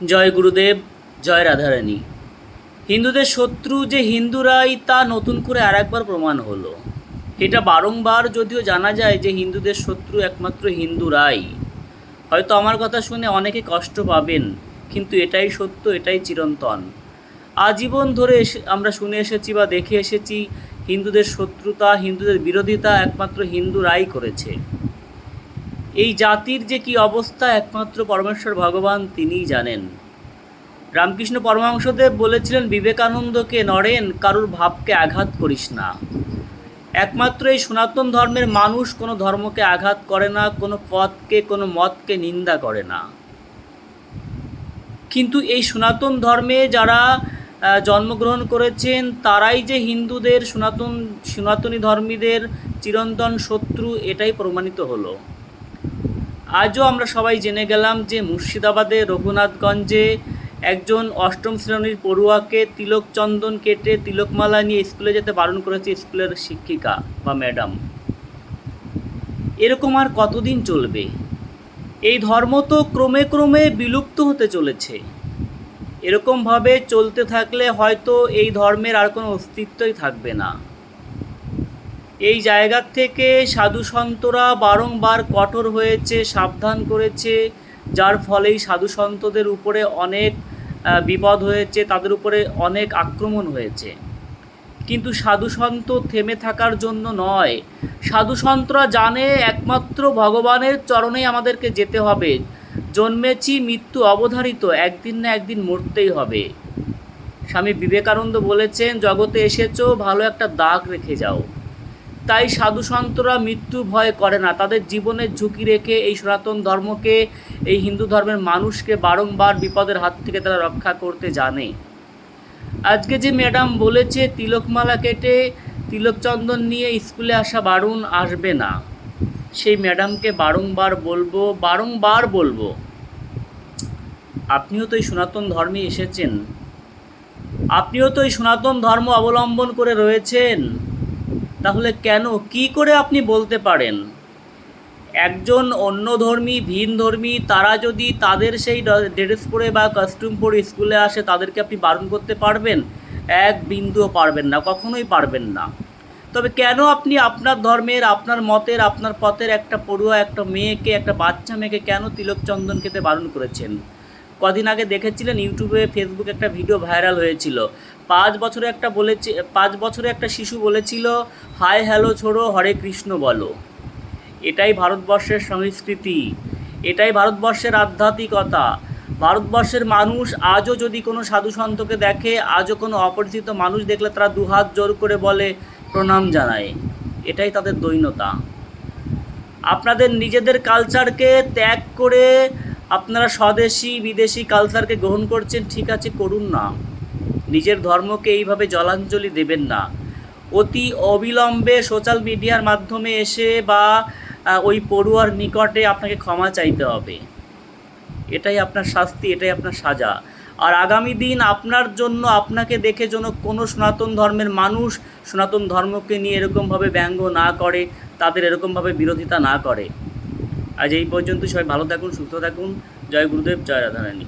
জয় গুরুদেব, জয় রাধারানী। হিন্দুদের শত্রু যে হিন্দুরাই তা নতুন করে আর একবার প্রমাণ হলো। এটা বারংবার যদিও জানা যায় যে হিন্দুদের শত্রু একমাত্র হিন্দুরাই। হয়তো আমার কথা শুনে অনেকে কষ্ট পাবেন, কিন্তু এটাই সত্য, এটাই চিরন্তন। আজীবন ধরে আমরা শুনে এসেছি বা দেখে এসেছি, হিন্দুদের শত্রুতা, হিন্দুদের বিরোধিতা একমাত্র হিন্দুরাই করেছে। এই জাতির যে কি অবস্থা একমাত্র পরমেশ্বর ভগবান তিনিই জানেন। রামকৃষ্ণ পরমহংসদেব বলেছিলেন, বিবেকানন্দকে নরেন, কারুর ভাবকে আঘাত করিস না। একমাত্র এই সনাতন ধর্মের মানুষ কোনো ধর্মকে আঘাত করে না, কোনো পথকে, কোনো মতকে নিন্দা করে না। কিন্তু এই সনাতন ধর্মে যারা জন্মগ্রহণ করেছেন, তারাই যে হিন্দুদের, সনাতন, সনাতনী ধর্মীদের চিরন্তন শত্রু, এটাই প্রমাণিত হলো। আজও আমরা সবাই জেনে গেলাম যে মুর্শিদাবাদে রঘুনাথগঞ্জে একজন অষ্টম শ্রেণির পড়ুয়াকে তিলক চন্দন কেটে তিলকমালা নিয়ে স্কুলে যেতে বারণ করেছে স্কুলের শিক্ষিকা বা ম্যাডাম। এরকম আর কতদিন চলবে? এই ধর্ম তো ক্রমে ক্রমে বিলুপ্ত হতে চলেছে। এরকমভাবে চলতে থাকলে হয়তো এই ধর্মের আর কোনো অস্তিত্বই থাকবে না। এই জায়গার থেকে সাধু সন্তরা বারংবার কঠোর হয়েছে, সাবধান করেছে, যার ফলেই সাধু সন্তদের উপরে অনেক বিপদ হয়েছে, তাদের উপরে অনেক আক্রমণ হয়েছে। কিন্তু সাধু সন্ত থেমে থাকার জন্য নয়। সাধু সন্তরা জানে একমাত্র ভগবানের চরণেই আমাদেরকে যেতে হবে। জন্মেছি, মৃত্যু অবধারিত, একদিন না একদিন মরতেই হবে। স্বামী বিবেকানন্দ বলেছেন, জগতে এসেছ, ভালো একটা দাগ রেখে যাও। তাই সাধু সন্তরা মৃত্যু ভয় করে না। তাদের জীবনের ঝুঁকি রেখে এই সনাতন ধর্মকে, এই হিন্দু ধর্মের মানুষকে বারংবার বিপদের হাত থেকে তারা রক্ষা করতে জানে। আজকে যে ম্যাডাম বলেছে, তিলকমালা কেটে তিলকচন্দন নিয়ে স্কুলে আসা বারণ আসবে না। সেই ম্যাডামকে বারংবার বলব বারংবার বলব, আপনিও তো এই সনাতন ধর্মে এসেছেন। আপনিও তো এই সনাতন ধর্ম অবলম্বন করে রয়েছেন। তাহলে কেন, কি করে আপনি বলতে পারেন? একজন অন্য ধর্মী, ভিন ধর্মী, তারা যদি তাদের সেই ড্রেস পরে বা কস্টিউম পরে স্কুলে আসে, তাদেরকে আপনি বারণ করতে পারবেন? এক বিন্দুও পারবেন না, কখনোই পারবেন না। তবে কেন আপনি আপনার ধর্মের, আপনার মতের, আপনার পথের একটা পড়ুয়া, একটা মেয়েকে, একটা বাচ্চা মেয়েকে কেন তিলক চন্দন খেতে বারণ করেছেন? কদিন আগে দেখেছিলেন ইউটিউবে ফেসবুকে একটা ভিডিও ভাইরাল হয়েছিল। পাঁচ বছরে একটা বলেছে, পাঁচ বছরে একটা শিশু বলেছিল, হাই, হ্যালো, ছোড়ো, হরে কৃষ্ণ বলো। এটাই ভারতবর্ষের সংস্কৃতি। এটাই ভারতবর্ষের আধ্যাত্মিকতা। ভারতবর্ষের মানুষ আজও যদি কোনো সাধু সন্তকে দেখে, আজও কোনো অপরিচিত মানুষ দেখলে তারা দুহাত জোর করে বলে, প্রণাম জানায়। এটাই তাদের দৈন্যতা আপনাদের নিজেদের কালচারকে ত্যাগ করে আপনারা স্বদেশি, বিদেশি কালচারকে গ্রহণ করছেন, ঠিক আছে, করুন না। নিজের ধর্মকে এইভাবে জলাঞ্জলি দেবেন না। অতি অবিলম্বে সোশ্যাল মিডিয়ার মাধ্যমে এসে বা ওই পড়ুয়ার নিকটে আপনাকে ক্ষমা চাইতে হবে। এটাই আপনার শাস্তি, এটাই আপনার সাজা। আর আগামী দিন আপনার জন্য, আপনাকে দেখে যেন কোনো সনাতন ধর্মের মানুষ সনাতন ধর্মকে নিয়ে এরকমভাবে ব্যঙ্গ না করে, তাদের এরকমভাবে বিরোধিতা না করে। আজ এই পর্যন্ত সবাই ভালো থাকুন সুস্থ থাকুন। জয় গুরুদেব জয় রাধারানী।